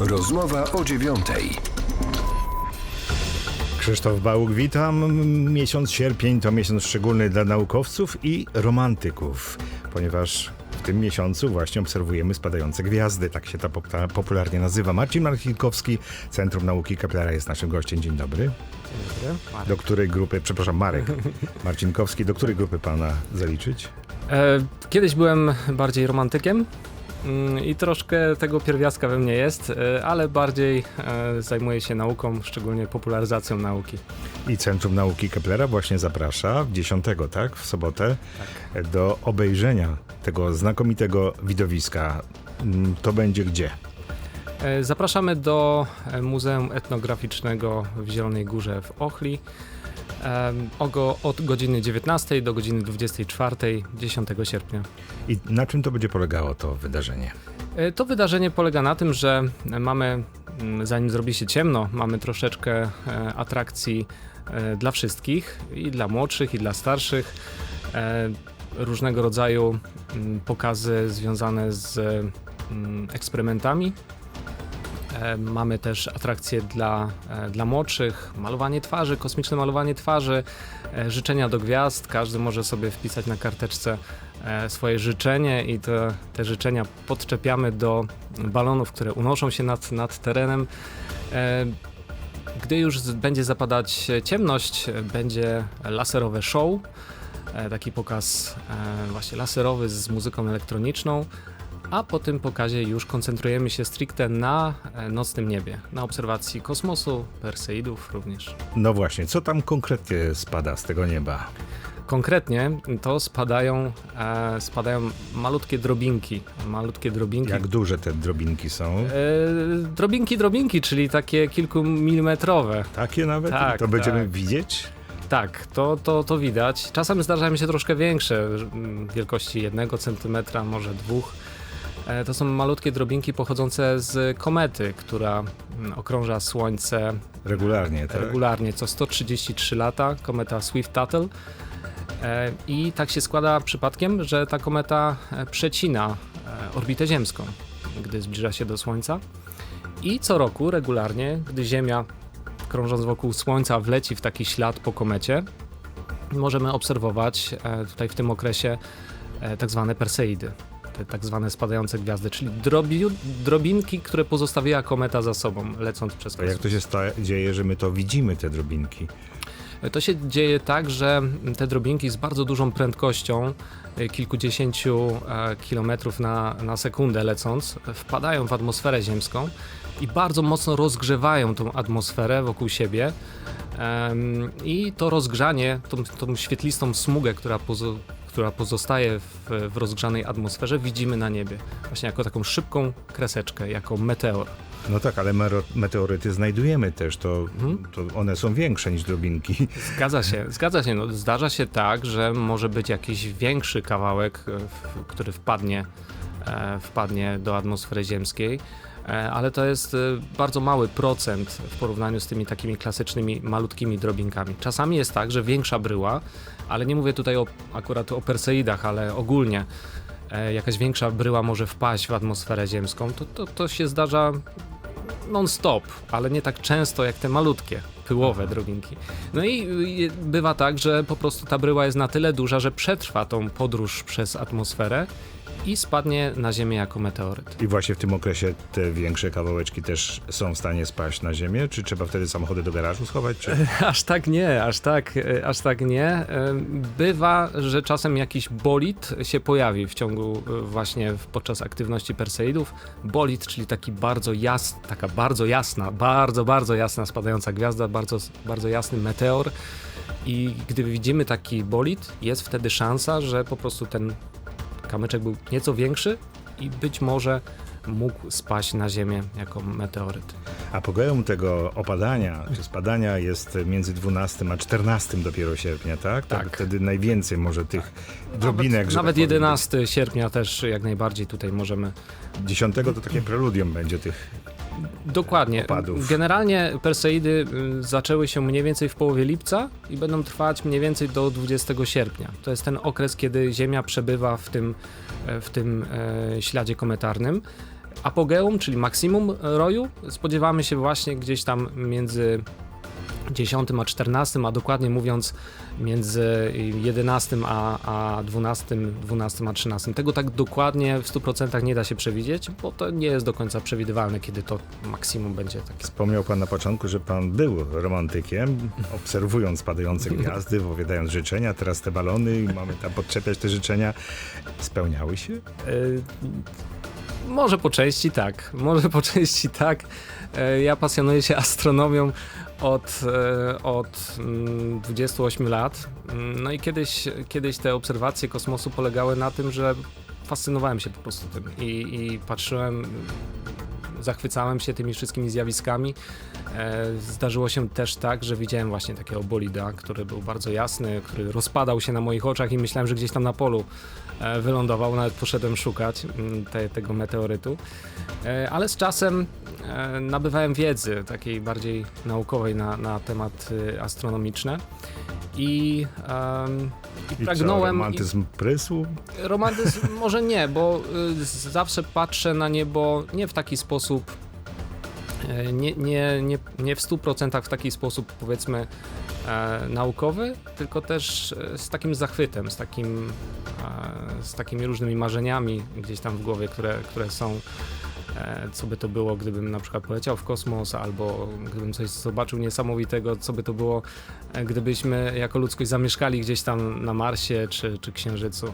Rozmowa o dziewiątej. Krzysztof Bałuk, witam. Miesiąc sierpień to miesiąc szczególny dla naukowców i romantyków, ponieważ w tym miesiącu właśnie obserwujemy spadające gwiazdy, tak się to popta- popularnie nazywa. Marcin Marcinkowski, Centrum Nauki Keplara jest naszym gościem. Dzień dobry. Do której grupy, przepraszam, Marek Marcinkowski, do której grupy pana zaliczyć? E, Kiedyś byłem bardziej romantykiem i troszkę tego pierwiastka we mnie jest, e, ale bardziej e, zajmuję się nauką, szczególnie popularyzacją nauki. I Centrum Nauki Keplera właśnie zaprasza 10, tak, w sobotę do obejrzenia tego znakomitego widowiska. Mm, To będzie gdzie? E, Zapraszamy do Muzeum Etnograficznego w Zielonej Górze w Ochli. Ogo od godziny 19 do godziny 24 10 sierpnia. I na czym to będzie polegało to wydarzenie? E, To wydarzenie polega na tym, że mamy, mm, zanim zrobi się ciemno, mamy troszeczkę e, atrakcji e, dla wszystkich, i dla młodszych, i dla starszych. Różnego rodzaju mm, pokazy związane z mm, eksperymentami. E, Mamy też atrakcje dla, e, dla młodszych, malowanie twarzy, kosmiczne malowanie twarzy, e, życzenia do gwiazd. Każdy może sobie wpisać na karteczce swoje życzenie i te, te życzenia podczepiamy do balonów, które unoszą się nad, nad terenem. Gdy już będzie zapadać ciemność, będzie laserowe show, taki pokaz właśnie laserowy z muzyką elektroniczną. A po tym pokazie już koncentrujemy się stricte na e, nocnym niebie, na obserwacji kosmosu, Perseidów również. No właśnie, co tam konkretnie spada z tego nieba? Konkretnie to spadają, e, spadają malutkie drobinki. Malutkie drobinki. Jak duże te drobinki są? E, drobinki, drobinki, czyli takie kilkumilimetrowe. Takie nawet? tak, to będziemy tak. widzieć? Tak, to, to, to widać. Czasem zdarzają się troszkę większe, mm, wielkości jednego centymetra, może dwóch. E, To są malutkie drobinki pochodzące z komety, która mm, okrąża Słońce Regularnie, tak? regularnie co 133 lata, kometa Swift-Tuttle. E, I tak się składa przypadkiem, że ta kometa e, przecina orbitę ziemską, gdy zbliża się do Słońca. I co roku, regularnie, gdy Ziemia krążąc wokół Słońca wleci w taki ślad po komecie, możemy obserwować tutaj w tym okresie tak zwane Perseidy, te tak zwane spadające gwiazdy, czyli drobiu, drobinki, które pozostawiła kometa za sobą, lecąc przez To jak kosmos. to się dzieje, że my to widzimy, te drobinki? To się dzieje tak, że te drobinki z bardzo dużą prędkością, y, kilkudziesięciu e, kilometrów na, na sekundę lecąc, wpadają w atmosferę ziemską i bardzo mocno rozgrzewają tą atmosferę wokół siebie. I to rozgrzanie, tą, tą świetlistą smugę, która, która pozostaje w, w rozgrzanej atmosferze, widzimy na niebie. Właśnie jako taką szybką kreseczkę, jako meteor. No tak, ale meteoryty znajdujemy też, to, Mhm. to one są większe niż drobinki. Zgadza się, zgadza się. No, zdarza się tak, że może być jakiś większy kawałek, e, w, który wpadnie, e, wpadnie do atmosfery ziemskiej, ale to jest e, bardzo mały procent w porównaniu z tymi takimi klasycznymi malutkimi drobinkami. Czasami jest tak, że większa bryła, ale nie mówię tutaj o, akurat o Perseidach, ale ogólnie e, jakaś większa bryła może wpaść w atmosferę ziemską, to, to, to się zdarza non-stop, ale nie tak często jak te malutkie, pyłowe drobinki. No i bywa tak, że po prostu ta bryła jest na tyle duża, że przetrwa tą podróż przez atmosferę i spadnie na Ziemię jako meteoryt. I właśnie w tym okresie te większe kawałeczki też są w stanie spaść na ziemię? Czy trzeba wtedy samochody do garażu schować? Czy... Aż tak nie, aż tak, e, aż tak nie. Em, Bywa, że czasem jakiś bolid się pojawi w ciągu e, właśnie podczas aktywności Perseidów. Bolid, czyli taki bardzo jas, taka bardzo jasna, bardzo, bardzo jasna spadająca gwiazda, bardzo, bardzo jasny meteor. I gdy widzimy taki bolid, jest wtedy szansa, że po prostu ten kamyczek był nieco większy i być może mógł spaść na Ziemię jako meteoryt. A pogodą tego opadania czy spadania jest między 12 a 14 dopiero sierpnia, tak? To Tak. Wtedy najwięcej może tych drobinek. Nawet, nawet tak powiem, 11 sierpnia też jak najbardziej tutaj możemy. być. 10 to takie preludium będzie tych. Dokładnie. Opadów. Generalnie Perseidy y, zaczęły się mniej więcej w połowie lipca i będą trwać mniej więcej do 20 sierpnia. To jest ten okres, kiedy Ziemia przebywa w tym, e, w tym e, śladzie kometarnym. apogeum, czyli maksimum roju, spodziewamy się właśnie gdzieś tam między 10 a 14, a dokładnie mówiąc między 11 a, a 12, 12 a 13. Tego tak dokładnie w 100% nie da się przewidzieć, bo to nie jest do końca przewidywalne, kiedy to maksimum będzie takie. Wspomniał pan na początku, że pan był romantykiem, obserwując padające gwiazdy, powiadając życzenia, teraz te balony mamy tam podczepiać te życzenia. Spełniały się? Y, Może po części tak, może po części tak. E, Ja pasjonuję się astronomią od, e, od mm, 28 lat. Mm, No i kiedyś, kiedyś te obserwacje kosmosu polegały na tym, że fascynowałem się po prostu tym i, i patrzyłem, zachwycałem się tymi wszystkimi zjawiskami. E, Zdarzyło się też tak, że widziałem właśnie takiego bolida, który był bardzo jasny, który rozpadał się na moich oczach i myślałem, że gdzieś tam na polu e, wylądował. Nawet poszedłem szukać mm, te, tego meteorytu. Ale z czasem nabywałem wiedzy takiej bardziej naukowej na, na tematy astronomiczne. I, em, i I co, pragnąłem. i- romantyzm prysł? Romantyzm może nie, bo y, zawsze patrzę na niebo nie w taki sposób, e, nie, nie, nie, nie w 100% w taki sposób powiedzmy e, naukowy, tylko też e, z takim zachwytem, z, takim, e, z takimi różnymi marzeniami gdzieś tam w głowie, które, które są. E, Co by to było, gdybym na przykład poleciał w kosmos, albo gdybym coś zobaczył niesamowitego, co by to było, e, gdybyśmy jako ludzkość zamieszkali gdzieś tam na Marsie czy, czy Księżycu.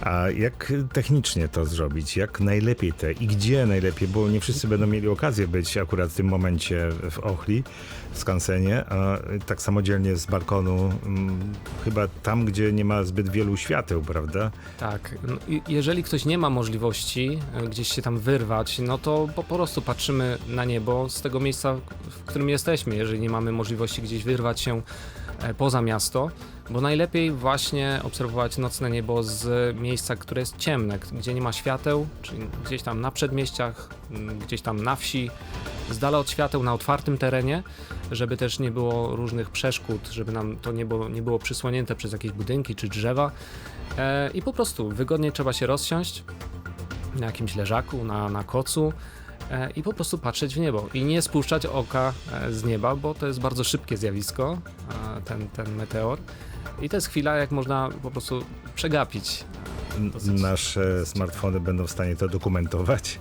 A jak technicznie to zrobić? Jak najlepiej te i gdzie najlepiej? Bo nie wszyscy będą mieli okazję być akurat w tym momencie w Ochli, w skansenie, a tak samodzielnie z balkonu, mm, chyba tam, gdzie nie ma zbyt wielu świateł, prawda? Tak, no, jeżeli ktoś nie ma możliwości e, gdzieś się tam wyrwać, no to po, po prostu patrzymy na niebo z tego miejsca, w którym jesteśmy, jeżeli nie mamy możliwości gdzieś wyrwać się poza miasto, bo najlepiej właśnie obserwować nocne niebo z miejsca, które jest ciemne, gdzie nie ma świateł, czyli gdzieś tam na przedmieściach, gdzieś tam na wsi, z dala od świateł, na otwartym terenie, żeby też nie było różnych przeszkód, żeby nam to niebo nie było przysłonięte przez jakieś budynki czy drzewa. E, I po prostu wygodnie trzeba się rozsiąść na jakimś leżaku, na, na kocu e, i po prostu patrzeć w niebo i nie spuszczać oka e, z nieba, bo to jest bardzo szybkie zjawisko, e, ten, ten meteor. I to jest chwila, jak można po prostu przegapić. Dosyć- Nasze smartfony będą w stanie to dokumentować.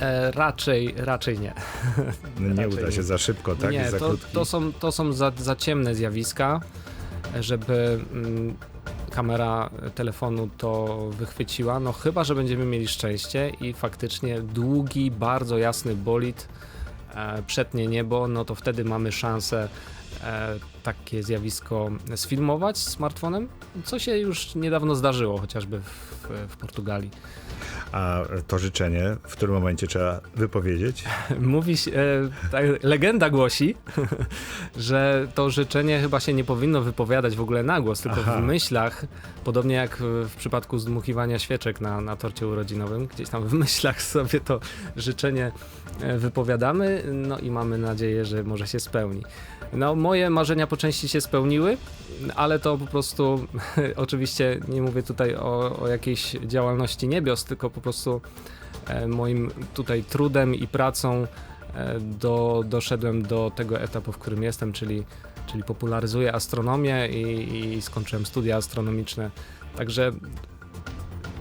E, raczej, raczej nie. No Nie Raczej uda się nie. za szybko, tak? nie, za to, to są, to są za, za ciemne zjawiska, żeby mm, kamera telefonu to wychwyciła. No chyba, że będziemy mieli szczęście i faktycznie długi, bardzo jasny bolid e, przetnie niebo, no to wtedy mamy szansę e, takie zjawisko sfilmować smartfonem, co się już niedawno zdarzyło, chociażby w, w Portugalii. A to życzenie w którym momencie trzeba wypowiedzieć? Mówi się, e, tak, legenda głosi, że to życzenie chyba się nie powinno wypowiadać w ogóle na głos, tylko Aha. w myślach, podobnie jak w, przypadku zdmuchiwania świeczek na, na torcie urodzinowym, gdzieś tam w myślach sobie to życzenie e, wypowiadamy, no i mamy nadzieję, że może się spełni. No, moje marzenia po części się spełniły, ale to po prostu, oczywiście nie mówię tutaj o, o jakiejś działalności niebios, tylko po prostu e, moim tutaj trudem i pracą e, do, doszedłem do tego etapu, w którym jestem, czyli, czyli popularyzuję astronomię i, i skończyłem studia astronomiczne. Także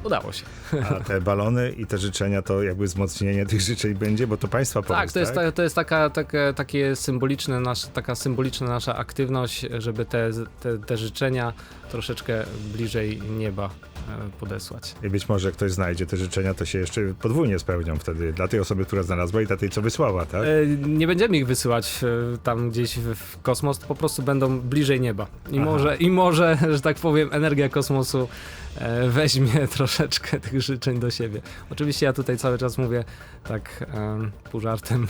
udało się. A te balony i te życzenia to jakby wzmocnienie tych życzeń będzie, bo to państwa pomysł, Tak, to jest, ta, to jest taka, taka, takie symboliczne nasz, taka symboliczna nasza aktywność, żeby te, te, te życzenia troszeczkę bliżej nieba e, podesłać. I być może ktoś znajdzie te życzenia, to się jeszcze podwójnie spełnią wtedy dla tej osoby, która znalazła i dla tej, co wysłała, tak? E, Nie będziemy ich wysyłać e, tam gdzieś w, kosmos, po prostu będą bliżej nieba. I Aha. może, I może, że tak powiem, energia kosmosu weźmie troszeczkę tych życzeń do siebie. Oczywiście ja tutaj cały czas mówię tak em, pół żartem.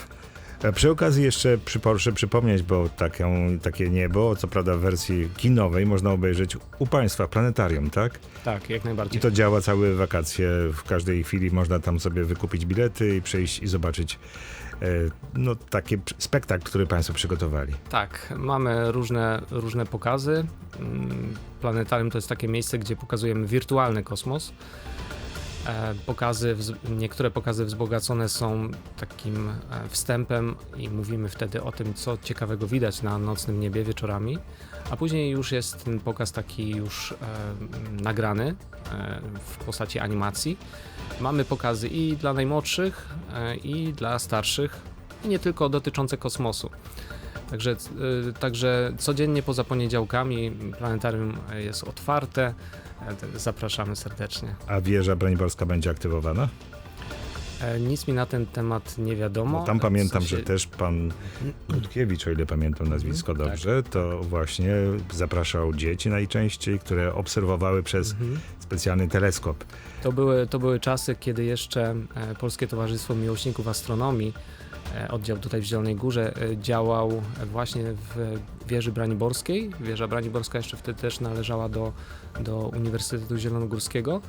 E, Przy okazji jeszcze przy, proszę przypomnieć, bo taką, takie niebo, co prawda w wersji kinowej, można obejrzeć u państwa w planetarium, tak? Tak, jak I najbardziej. to działa całe wakacje. W każdej chwili można tam sobie wykupić bilety i przejść i zobaczyć no, taki spektakl, który państwo przygotowali. Tak, mamy różne, różne pokazy. Mm, Planetarium to jest takie miejsce, gdzie pokazujemy wirtualny kosmos. E, Pokazy, niektóre pokazy wzbogacone są takim e, wstępem i mówimy wtedy o tym, co ciekawego widać na nocnym niebie wieczorami, a później już jest ten pokaz taki już e, nagrany e, w postaci animacji. Mamy pokazy i dla najmłodszych, e, i dla starszych, nie tylko dotyczące kosmosu. Także, y, także codziennie poza poniedziałkami planetarium jest otwarte. E, Zapraszamy serdecznie. A wieża braniborska będzie aktywowana? E, Nic mi na ten temat nie wiadomo. Bo tam pamiętam, W sensie- że też pan Budkiewicz, o ile pamiętam nazwisko Mhm, dobrze, to właśnie zapraszał dzieci najczęściej, które obserwowały przez Mhm. specjalny teleskop. To były, to były czasy, kiedy jeszcze e, Polskie Towarzystwo Miłośników Astronomii, oddział tutaj w Zielonej Górze, e, działał właśnie w wieży Braniborskiej. Wieża Braniborska jeszcze wtedy też należała do, do Uniwersytetu Zielonogórskiego.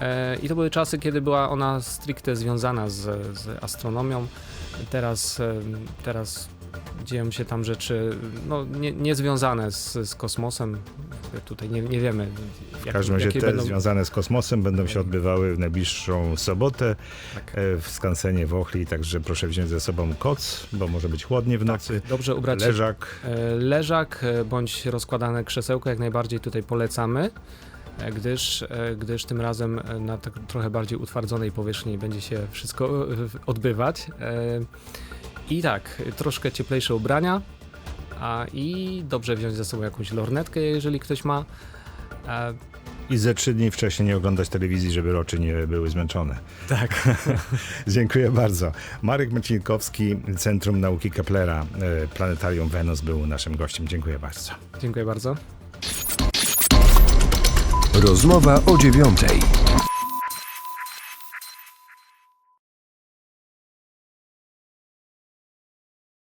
E, I to były czasy, kiedy była ona stricte związana z, z astronomią. Teraz, e, teraz dzieją się tam rzeczy no, nie, niezwiązane z, z kosmosem. Tutaj nie, nie wiemy. W każdym razie te będą- związane z kosmosem będą się odbywały w najbliższą sobotę Tak. e, w skansenie Wochli, także proszę wziąć ze sobą koc, bo może być chłodnie w nocy. Dobrze ubrać Leżak, E, Leżak e, bądź rozkładane krzesełko jak najbardziej tutaj polecamy, gdyż, gdyż tym razem na tak trochę bardziej utwardzonej powierzchni będzie się wszystko odbywać. I tak, troszkę cieplejsze ubrania a, i dobrze wziąć ze sobą jakąś lornetkę, jeżeli ktoś ma. E, i ze trzy dni wcześniej nie oglądać telewizji, żeby oczy nie były zmęczone. Tak. Dziękuję bardzo. Marek Marcinkowski, Centrum Nauki Keplera, e, Planetarium Wenus był naszym gościem. Dziękuję bardzo. Dziękuję bardzo. Rozmowa o dziewiątej.